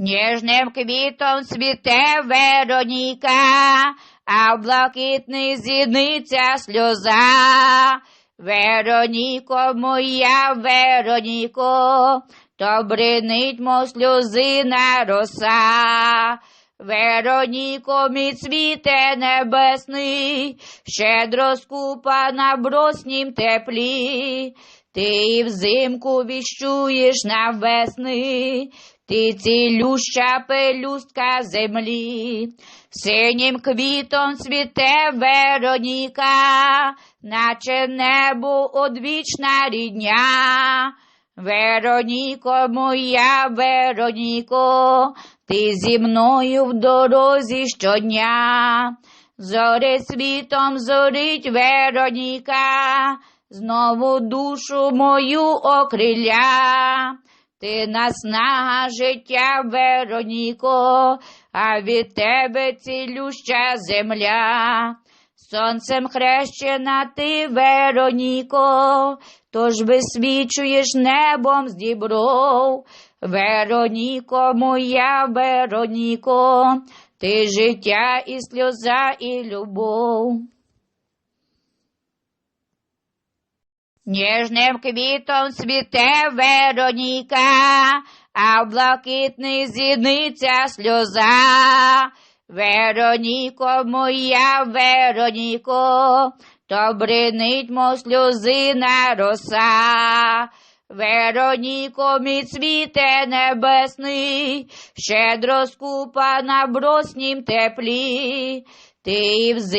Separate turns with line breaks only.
Ніжним квітом цвіте Вероніка, а в блакитний зіниця сльоза. Вероніко, моя Вероніко, то бринить мо сльозина роса. Вероніко, мій цвіте небесний, щедро скупа на броснім теплі. Ти взимку віщуєш на весни, ти цілюща пелюстка землі. Синім квітом цвіте Вероніка, наче небо одвічна рідня. Вероніко, моя Вероніко, ти зі мною в дорозі щодня. Зорить світом зорить Вероніка, знову душу мою окриля. Ти наснага життя, Вероніко, а від тебе цілюща земля. Сонцем хрещена ти, Вероніко, тож висвічуєш небом з дібров. Вероніко, моя Вероніко, ти життя і сльоза, і любов. Ніжним квітом цвіте Вероніка, а блакитний зіниця сльоза. Вероніко, моя Вероніко, то бринитьмо сльозина роса. Вероніко, мій цвіте небесний, щедро скупа на броснім теплі. Ти взимку